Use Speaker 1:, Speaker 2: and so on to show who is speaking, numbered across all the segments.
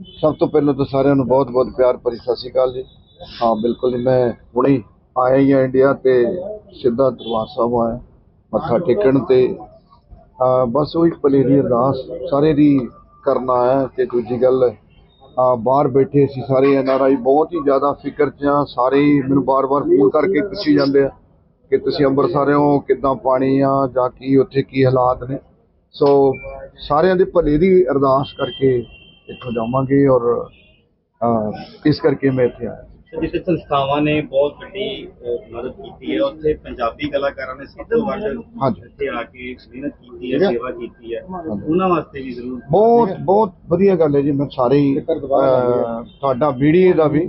Speaker 1: ਸਭ ਤੋਂ ਪਹਿਲਾਂ ਤਾਂ ਸਾਰਿਆਂ ਨੂੰ ਬਹੁਤ-ਬਹੁਤ ਪਿਆਰ ਭਰੀ ਸਤਿ ਸ਼੍ਰੀ ਅਕਾਲ ਜੀ। ਹਾਂ ਬਿਲਕੁਲ ਜੀ, ਮੈਂ ਹੁਣੇ ਆਇਆ ਹੀ ਹਾਂ ਇੰਡੀਆ ਤੇ ਸਿੱਧਾ ਦਰਬਾਰ ਸਾਹਿਬ ਆਇਆ ਮੱਥਾ ਟੇਕਣ ਤੇ। ਬਸ ਉਹ ਇੱਕ ਭਲੇ ਦੀ ਅਰਦਾਸ ਸਾਰੇ ਦੀ ਕਰਨਾ ਹੈ ਤੇ ਦੂਜੀ ਗੱਲ ਬਾਹਰ ਬੈਠੇ ਸੀ ਸਾਰੇ ਐੱਨ ਆਰ ਆਈ ਬਹੁਤ ਹੀ ਜ਼ਿਆਦਾ ਫਿਕਰ 'ਚ ਆ ਸਾਰੇ ਹੀ ਮੈਨੂੰ ਬਾਰ-ਬਾਰ ਫੋਨ ਕਰਕੇ ਪੁੱਛੀ ਜਾਂਦੇ ਆ ਕਿ ਤੁਸੀਂ ਅੰਮ੍ਰਿਤਸਰ ਹੋ ਕਿੱਦਾਂ ਪਾਣੀ ਆ ਜਾਂ ਕੀ ਉੱਥੇ ਕੀ ਹਾਲਾਤ ਨੇ। ਸੋ ਸਾਰਿਆਂ ਦੇ ਭਲੇ ਦੀ ਅਰਦਾਸ ਕਰਕੇ ਇੱਥੋਂ ਜਾਵਾਂਗੇ ਔਰ ਇਸ ਕਰਕੇ ਮੈਂ ਇੱਥੇ ਆਇਆ
Speaker 2: ਜਿੱਥੇ ਸੰਸਥਾਵਾਂ ਨੇ ਬਹੁਤ ਵੱਡੀ ਅਹ, ਮਦਦ ਕੀਤੀ ਹੈ ਉੱਥੇ ਪੰਜਾਬੀ ਕਲਾਕਾਰਾਂ ਨੇ ਸਭ ਤੋਂ ਵੱਧ
Speaker 1: ਹਾਂਜੀ।
Speaker 2: ਇੱਥੇ ਆ ਕੇ ਮਿਹਨਤ ਕੀਤੀ ਹੈ ਸੇਵਾ ਕੀਤੀ ਹੈ। ਉਹਨਾਂ ਵਾਸਤੇ ਵੀ ਜ਼ਰੂਰ
Speaker 1: ਬਹੁਤ ਬਹੁਤ ਵਧੀਆ ਗੱਲ ਹੈ ਜੀ ਮੈਂ ਸਾਰੇ ਹੀ ਅਹ, ਤੁਹਾਡਾ ਵੀਡੀਓ ਦਾ ਵੀ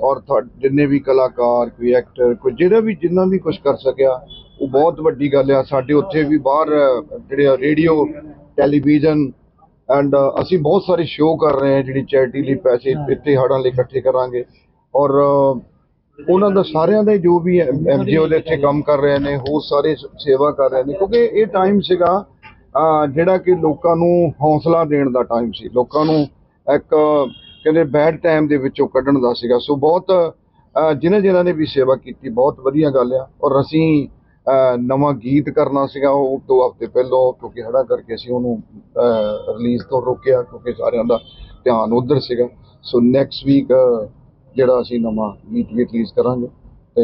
Speaker 1: ਔਰ ਤੁਹਾ- ਜਿੰਨੇ ਵੀ ਕਲਾਕਾਰ ਕੋਈ ਐਕਟਰ ਕੋਈ ਜਿਹੜਾ ਵੀ ਜਿੰਨਾ ਵੀ ਕੁਝ ਕਰ ਸਕਿਆ ਉਹ ਬਹੁਤ ਵੱਡੀ ਗੱਲ ਆ। ਸਾਡੇ ਉੱਥੇ ਵੀ ਬਾਹਰ ਅਹ, ਜਿਹੜੇ ਰੇਡੀਓ ਟੈਲੀਵਿਜ਼ਨ ਐਂਡ ਅਸੀਂ ਬਹੁਤ ਸਾਰੇ ਸ਼ੋਅ ਕਰ ਰਹੇ ਹਾਂ ਜਿਹੜੀ ਚੈਰਿਟੀ ਲਈ ਪੈਸੇ ਇੱਥੇ ਹੜਾਂ ਲਈ ਇਕੱਠੇ ਕਰਾਂਗੇ। ਔਰ ਉਹਨਾਂ ਦਾ ਸਾਰਿਆਂ ਦੇ ਜੋ ਵੀ ਐਨਜੀਓ ਦੇ ਇੱਥੇ ਕੰਮ ਕਰ ਰਹੇ ਨੇ ਹੋਰ ਸਾਰੇ ਸੇਵਾ ਕਰ ਰਹੇ ਨੇ ਕਿਉਂਕਿ ਇਹ ਟਾਈਮ ਸੀਗਾ ਜਿਹੜਾ ਕਿ ਲੋਕਾਂ ਨੂੰ ਹੌਸਲਾ ਦੇਣ ਦਾ ਟਾਈਮ ਸੀ। ਲੋਕਾਂ ਨੂੰ ਇੱਕ ਕਹਿੰਦੇ ਬੈਡ ਟਾਈਮ ਦੇ ਵਿੱਚੋਂ ਕੱਢਣ ਦਾ ਸੀਗਾ। ਸੋ ਬਹੁਤ ਜਿਨ੍ਹਾਂ ਜਿਨ੍ਹਾਂ ਨੇ ਵੀ ਸੇਵਾ ਕੀਤੀ ਬਹੁਤ ਵਧੀਆ ਗੱਲ ਆ। ਔਰ ਅਸੀਂ ਨਵਾਂ ਗੀਤ ਕਰਨਾ ਸੀਗਾ ਉਹ ਦੋ ਹਫ਼ਤੇ ਪਹਿਲਾਂ, ਕਿਉਂਕਿ ਹੜਾ ਕਰਕੇ ਅਸੀਂ ਉਹਨੂੰ ਰਿਲੀਜ਼ ਤੋਂ ਰੋਕਿਆ, ਕਿਉਂਕਿ ਸਾਰਿਆਂ ਦਾ ਧਿਆਨ ਉਧਰ ਸੀਗਾ। ਸੋ ਨੈਕਸਟ ਵੀਕ ਜਿਹੜਾ ਅਸੀਂ ਨਵਾਂ ਗੀਤ ਵੀ ਰਿਲੀਜ਼ ਕਰਾਂਗੇ। ਤੇ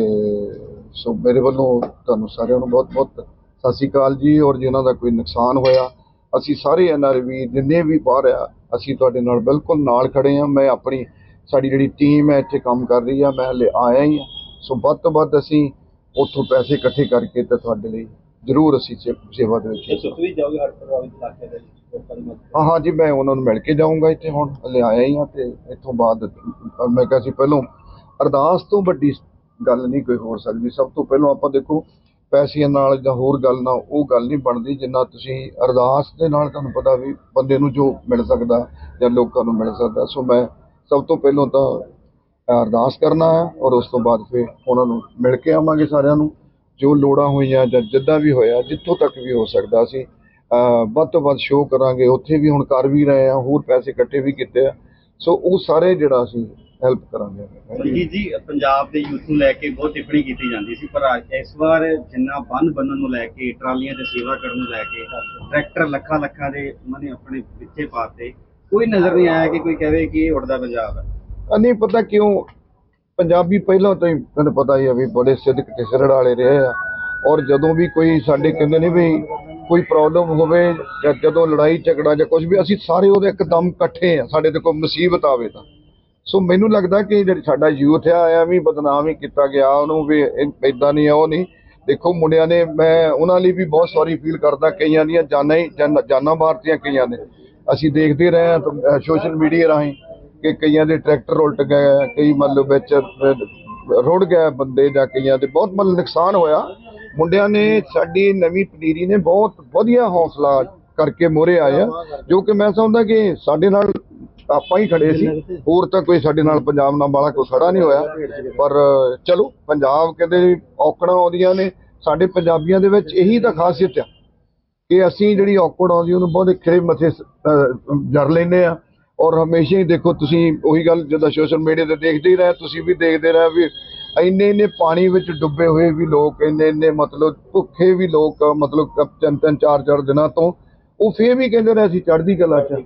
Speaker 1: ਸੋ ਮੇਰੇ ਵੱਲੋਂ ਤੁਹਾਨੂੰ ਸਾਰਿਆਂ ਨੂੰ ਬਹੁਤ ਬਹੁਤ ਸਤਿ ਸ਼੍ਰੀ ਅਕਾਲ ਜੀ। ਔਰ ਜਿਨ੍ਹਾਂ ਦਾ ਕੋਈ ਨੁਕਸਾਨ ਹੋਇਆ, ਅਸੀਂ ਸਾਰੇ ਐਨਆਰਵੀ ਜਿੰਨੇ ਵੀ ਬਾਹਰ ਆ, ਅਸੀਂ ਤੁਹਾਡੇ ਨਾਲ ਬਿਲਕੁਲ ਨਾਲ ਖੜੇ ਆ ਮੈਂ ਆਪਣੀ, ਸਾਡੀ ਜਿਹੜੀ ਟੀਮ ਹੈ, ਇੱਥੇ ਕੰਮ ਕਰ ਰਹੀ ਆ, ਮੈਂ ਹਲੇ ਆਇਆ ਹੀ ਆ ਸੋ ਵੱਧ ਤੋਂ ਵੱਧ ਅਸੀਂ ਉੱਥੋਂ ਪੈਸੇ ਇਕੱਠੇ ਕਰਕੇ ਤੇ ਤੁਹਾਡੇ ਲਈ ਜ਼ਰੂਰ ਅਸੀਂ ਸੇ- ਸੇਵਾ ਦੇ ਵਿੱਚ
Speaker 2: ਤੁਸੀਂ ਵੀ ਜਾਓਗੇ ਹਰ ਪ੍ਰਭਾਵਿਤ ਇਲਾਕੇ ਦੇ ਲੋਕਾਂ ਦੀ ਮਦਦ
Speaker 1: ਹਾਂ ਹਾਂ ਜੀ ਮੈਂ ਉਹਨਾਂ ਨੂੰ ਮਿਲ ਕੇ ਜਾਊਂਗਾ ਇੱਥੇ ਹੁਣ ਹਲੇ ਆਇਆ ਹੀ ਆ ਤੇ ਇੱਥੋਂ ਬਾਅਦ ਮੈਂ ਕਿਹਾ ਸੀ ਪਹਿਲੋਂ ਅਰਦਾਸ ਤੋਂ ਵੱਡੀ ਗੱਲ ਨਹੀਂ ਕੋਈ ਹੋ ਸਕਦੀ ਸਭ ਤੋਂ ਪਹਿਲਾਂ ਆਪਾਂ ਦੇਖੋ ਪੈਸਿਆਂ ਨਾਲ ਜਾਂ ਹੋਰ ਗੱਲ ਨਾਲ ਉਹ ਗੱਲ ਨਹੀਂ ਬਣਦੀ ਜਿੰਨਾ ਤੁਸੀਂ ਅਰਦਾਸ ਦੇ ਨਾਲ ਤੁਹਾਨੂੰ ਪਤਾ ਵੀ ਬੰਦੇ ਨੂੰ ਜੋ ਮਿਲ ਸਕਦਾ ਜਾਂ ਲੋਕਾਂ ਨੂੰ ਮਿਲ ਸਕਦਾ ਸੋ ਮੈਂ ਸਭ ਤੋਂ ਪਹਿਲਾਂ ਤਾਂ ਅਰਦਾਸ ਕਰਨਾ ਹੈ ਔਰ ਉਸ ਤੋਂ ਬਾਅਦ ਫਿਰ ਉਹਨਾਂ ਨੂੰ ਮਿਲ ਕੇ ਆਵਾਂਗੇ ਸਾਰਿਆਂ ਨੂੰ, ਜੋ ਲੋੜਾਂ ਹੋਈਆਂ ਜਾਂ ਜਿੱਦਾਂ ਵੀ ਹੋਇਆ, ਜਿੱਥੋਂ ਤੱਕ ਵੀ ਹੋ ਸਕਦਾ ਸੀ। ਵੱਧ ਤੋਂ ਵੱਧ ਸ਼ੋਅ ਕਰਾਂਗੇ। ਉੱਥੇ ਵੀ ਹੁਣ ਕਰ ਵੀ ਰਹੇ ਆ ਹੋਰ ਪੈਸੇ ਇਕੱਠੇ ਵੀ ਕੀਤੇ ਆ। ਸੋ ਉਹ ਸਾਰੇ ਜਿਹੜਾ ਅਸੀਂ ਹੈਲਪ ਕਰਾਂਗੇ।
Speaker 2: ਜੀ ਜੀ, ਪੰਜਾਬ ਦੇ ਯੂਥ ਨੂੰ ਲੈ ਕੇ ਬਹੁਤ ਟਿੱਪਣੀ ਕੀਤੀ ਜਾਂਦੀ ਸੀ, ਪਰ ਇਸ ਵਾਰ ਜਿੰਨਾ ਬੰਨ ਬੰਨਣ ਨੂੰ ਲੈ ਕੇ, ਟਰਾਲੀਆਂ ਤੇ ਸੇਵਾ ਕਰਨ ਨੂੰ ਲੈ ਕੇ, ਟਰੈਕਟਰ ਲੱਖਾਂ ਲੱਖਾਂ ਦੇ ਉਹਨਾਂ ਨੇ ਆਪਣੇ ਪਿੱਛੇ ਪਾਤੇ ਕੋਈ ਨਜ਼ਰ ਨਹੀਂ ਆਇਆ ਕਿ ਕੋਈ ਕਹੇ ਕਿ ਇਹ ਉੜਦਾ ਪੰਜਾਬ ਹੈ।
Speaker 1: ਨਹੀਂ ਪਤਾ ਕਿਉਂ ਪੰਜਾਬੀ ਪਹਿਲਾਂ ਤੋਂ ਹੀ ਤੁਹਾਨੂੰ ਪਤਾ ਹੀ ਆ ਵੀ ਬੜੇ ਸਿੱਧਕ ਤੇ ਸਿਰੜ ਵਾਲੇ ਰਹੇ ਆ। ਔਰ ਜਦੋਂ ਵੀ ਕੋਈ ਸਾਡੇ ਕਹਿੰਦੇ ਨੇ ਵੀ ਕੋਈ ਪ੍ਰੋਬਲਮ ਹੋਵੇ ਜਾਂ ਜਦੋਂ ਲੜਾਈ, ਝਗੜਾ ਜਾਂ ਕੁਝ ਵੀ, ਅਸੀਂ ਸਾਰੇ ਉਹਦੇ ਇੱਕਦਮ ਇਕੱਠੇ ਆ, ਸਾਡੇ ਤੇ ਕੋਈ ਮੁਸੀਬਤ ਆਵੇ ਤਾਂ। ਸੋ ਮੈਨੂੰ ਲੱਗਦਾ ਕਿ ਜਿਹੜਾ ਸਾਡਾ ਯੂਥ ਆ, ਐਵੇਂ ਬਦਨਾਮ ਹੀ ਕੀਤਾ ਗਿਆ ਉਹਨੂੰ ਵੀ ਇਦਾਂ ਨਹੀਂ ਆ, ਉਹ ਨਹੀਂ। ਦੇਖੋ ਮੁੰਡਿਆਂ ਨੇ, ਮੈਂ ਉਹਨਾਂ ਲਈ ਵੀ ਬਹੁਤ ਸੌਰੀ ਫੀਲ ਕਰਦਾ, ਕਈਆਂ ਦੀਆਂ ਜਾਨਾਂ ਹੀ, ਜਾਨ- ਜਾਨਾਂ ਮਾਰਤੀਆਂ ਕਈਆਂ ਨੇ। ਅਸੀਂ ਦੇਖਦੇ ਰਹੇ ਹਾਂ ਸੋਸ਼ਲ ਮੀਡੀਆ ਰਾਹੀਂ। ਕਿ ਕਈਆਂ ਦੇ ਟਰੈਕਟਰ ਉਲਟ ਗਏ, ਕਈ ਮਤਲਬ ਵਿੱਚ ਰੁੜ ਗਏ ਬੰਦੇ ਜਾਂ ਕਈਆਂ ਦੇ, ਬਹੁਤ ਮਤਲਬ ਨੁਕਸਾਨ ਹੋਇਆ। ਮੁੰਡਿਆਂ ਨੇ ਸਾਡੀ ਨਵੀਂ ਪਨੀਰੀ ਨੇ ਬਹੁਤ ਵਧੀਆ ਹੌਸਲਾ ਕਰਕੇ ਮੋਰੇ ਆਏ ਆ, ਜੋ ਕਿ ਮੈਂ ਸਮਝਦਾ ਕਿ ਸਾਡੇ ਨਾਲ ਆਪਾਂ ਹੀ ਖੜੇ ਸੀ। ਹੋਰ ਤਾਂ ਕੋਈ ਸਾਡੇ ਨਾਲ ਪੰਜਾਬ ਨਾਲ ਵਾਲਾ ਕੋਈ ਖੜਾ ਨਹੀਂ ਹੋਇਆ। ਪਰ ਚਲੋ, ਪੰਜਾਬ ਕਹਿੰਦੇ ਔਕੜਾਂ ਆਉਂਦੀਆਂ ਨੇ। ਸਾਡੇ ਪੰਜਾਬੀਆਂ ਦੇ ਵਿੱਚ ਇਹੀ ਤਾਂ ਖਾਸੀਅਤ ਆ ਕਿ ਅਸੀਂ ਜਿਹੜੀ ਔਕੜ ਆਉਂਦੀ, ਉਹਨੂੰ ਬਹੁਤ ਖਿੜੇ ਮੱਥੇ ਸ- ਅਹ ਜਰ ਲੈਂਦੇ ਆ। ਔਰ ਹਮੇਸ਼ਾ ਹੀ ਦੇਖੋ ਤੁਸੀਂ ਉਹੀ ਗੱਲ ਜਦੋਂ ਸੋਸ਼ਲ ਮੀਡੀਆ ਤੇ ਦੇਖਦੇ ਹੀ ਰਹੇ, ਤੁਸੀਂ ਵੀ ਦੇਖਦੇ ਰਹੇ ਵੀ ਇੰਨੇ ਇੰਨੇ ਪਾਣੀ ਵਿੱਚ ਡੁੱਬੇ ਹੋਏ ਵੀ ਲੋਕ, ਇੰਨੇ ਇੰਨੇ ਮਤਲਬ ਭੁੱਖੇ ਵੀ ਲੋਕ, ਮਤਲਬ ਤਿੰਨ ਤਿੰਨ ਚਾਰ ਚਾਰ ਦਿਨਾਂ ਤੋਂ ਉਹ ਫੇਰ ਵੀ ਕਹਿੰਦੇ ਰਹੇ ਅਸੀਂ ਚੜ੍ਹਦੀ ਕਲਾ ਚ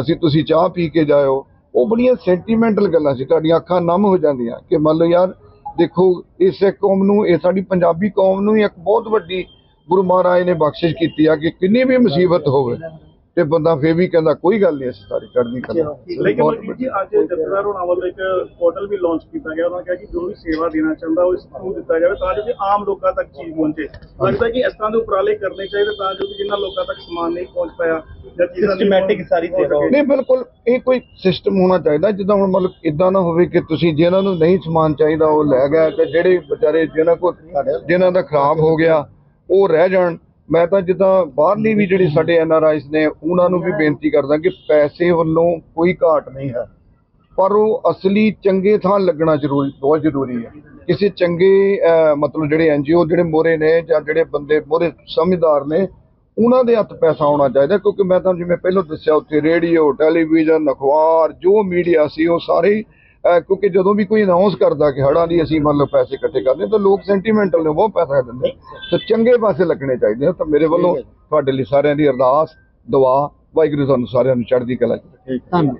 Speaker 1: ਅਸੀਂ ਤੁਸੀਂ ਚਾਹ ਪੀ ਕੇ ਜਾਇਓ। ਉਹ ਬੜੀਆਂ ਸੈਂਟੀਮੈਂਟਲ ਗੱਲਾਂ ਸੀ, ਤੁਹਾਡੀਆਂ ਅੱਖਾਂ ਨਮ ਹੋ ਜਾਂਦੀਆਂ ਕਿ ਮੰਨ ਲਓ ਯਾਰ ਦੇਖੋ ਇਸ ਕੌਮ ਨੂੰ, ਇਹ ਸਾਡੀ ਪੰਜਾਬੀ ਕੌਮ ਨੂੰ ਹੀ ਇੱਕ ਬਹੁਤ ਵੱਡੀ ਗੁਰੂ ਮਹਾਰਾਜ ਨੇ ਬਖਸ਼ਿਸ਼ ਕੀਤੀ ਆ ਕਿ ਕਿੰਨੀ ਵੀ ਮੁਸੀਬਤ ਹੋਵੇ। ਤੇ ਬੰਦਾ ਫੇਰ ਵੀ ਕਹਿੰਦਾ ਕੋਈ ਗੱਲ ਨਹੀਂ ਅਸੀਂ ਸਾਰੀ ਚੜ੍ਹਦੀ ਕਲਾ
Speaker 3: ਲੇਕਿਨ ਮਨਜੀਤ ਜੀ ਅੱਜ ਜਥੇਦਾਰ ਹੋਣਾ ਵੱਲੋਂ ਇੱਕ ਪੋਰਟਲ ਵੀ ਲਾਂਚ ਕੀਤਾ ਗਿਆ ਉਹਨਾਂ ਨੇ ਕਿਹਾ ਕਿ ਜੋ ਵੀ ਸੇਵਾ ਦੇਣਾ ਚਾਹੁੰਦਾ ਉਹ ਇਸ ਨੂੰ ਦਿੱਤਾ ਜਾਵੇ ਤਾਂ ਜੋ ਕਿ ਆਮ ਲੋਕਾਂ ਤੱਕ ਚੀਜ਼ ਪਹੁੰਚੇ। ਲੱਗਦਾ ਕਿ ਇਸ ਤਰ੍ਹਾਂ ਦੇ ਉਪਰਾਲੇ ਕਰਨੇ ਚਾਹੀਦੇ ਤਾਂ ਜੋ ਕਿ ਜਿਨ੍ਹਾਂ ਲੋਕਾਂ ਤੱਕ ਸਮਾਨ ਨਹੀਂ ਪਹੁੰਚ ਪਾਇਆ ਜਾਂ ਚੀਜ਼ਾਂ ਨਹੀਂ
Speaker 2: Systematic ਸਾਰੀ ਸੇਵਾ।
Speaker 1: ਨਹੀਂ ਬਿਲਕੁਲ ਇਹ ਕੋਈ ਸਿਸਟਮ ਹੋਣਾ ਚਾਹੀਦਾ ਜਿੱਦਾਂ ਹੁਣ ਮਤਲਬ ਇਦਾਂ ਨਾ ਹੋਵੇ ਕਿ ਤੁਸੀਂ ਜਿਹਨਾਂ ਨੂੰ ਨਹੀਂ ਸਮਾਨ ਚਾਹੀਦਾ ਉਹ ਲੈ ਗਏ ਤੇ ਜਿਹੜੇ ਵਿਚਾਰੇ ਜਿਹਨਾਂ ਕੋਲ ਜਿਨ੍ਹਾਂ ਦਾ ਖਰਾਬ ਹੋ ਗਿਆ ਉਹ ਰਹਿ ਜਾਣ। ਮੈਂ ਤਾਂ ਜਿੱਦਾਂ ਬਾਹਰਲੀ ਵੀ ਜਿਹੜੇ ਸਾਡੇ ਐਨ ਆਰ ਆਈਸ ਨੇ, ਉਹਨਾਂ ਨੂੰ ਵੀ ਬੇਨਤੀ ਕਰਦਾ ਕਿ ਪੈਸੇ ਵੱਲੋਂ ਕੋਈ ਘਾਟ ਨਹੀਂ ਹੈ। ਪਰ ਉਹ ਅਸਲੀ ਚੰਗੇ ਥਾਂ ਲੱਗਣਾ ਜ਼ਰੂਰੀ, ਬਹੁਤ ਜ਼ਰੂਰੀ ਹੈ। ਕਿਸੇ ਚੰਗੇ ਮਤਲਬ ਜਿਹੜੇ ਐਨਜੀਓ ਜਿਹੜੇ ਮੋਰੇ ਨੇ ਜਾਂ ਜਿਹੜੇ ਬੰਦੇ ਮੋਰੇ ਸਮਝਦਾਰ ਨੇ, ਉਹਨਾਂ ਦੇ ਹੱਥ ਪੈਸਾ ਆਉਣਾ ਚਾਹੀਦਾ, ਕਿਉਂਕਿ ਮੈਂ ਤੁਹਾਨੂੰ ਜਿਵੇਂ ਪਹਿਲਾਂ ਦੱਸਿਆ, ਉੱਥੇ ਰੇਡੀਓ, ਟੈਲੀਵਿਜ਼ਨ, ਅਖਬਾਰ, ਜੋ ਮੀਡੀਆ ਸੀ, ਉਹ ਸਾਰੇ ਕਿਉਂਕਿ ਜਦੋਂ ਵੀ ਕੋਈ ਅਨਾਉਂਸ ਕਰਦਾ ਕਿ ਹੜਾਂ ਦੀ ਅਸੀਂ ਮਤਲਬ ਪੈਸੇ ਇਕੱਠੇ ਕਰਦੇ ਤਾਂ ਲੋਕ ਸੈਂਟੀਮੈਂਟਲ ਨੇ ਬਹੁਤ ਪੈਸਾ ਦਿੰਦੇ ਤਾਂ ਚੰਗੇ ਪਾਸੇ ਲੱਗਣੇ ਚਾਹੀਦੇ ਤਾਂ ਮੇਰੇ ਵੱਲੋਂ ਤੁਹਾਡੇ ਲਈ ਸਾਰਿਆਂ ਦੀ ਅਰਦਾਸ ਦੁਆ ਵਾਹਿਗੁਰੂ ਤੁਹਾਨੂੰ ਸਾਰਿਆਂ ਨੂੰ ਚੜ੍ਹਦੀ ਕਲਾ ਚ
Speaker 4: ਧੰਨਵਾਦ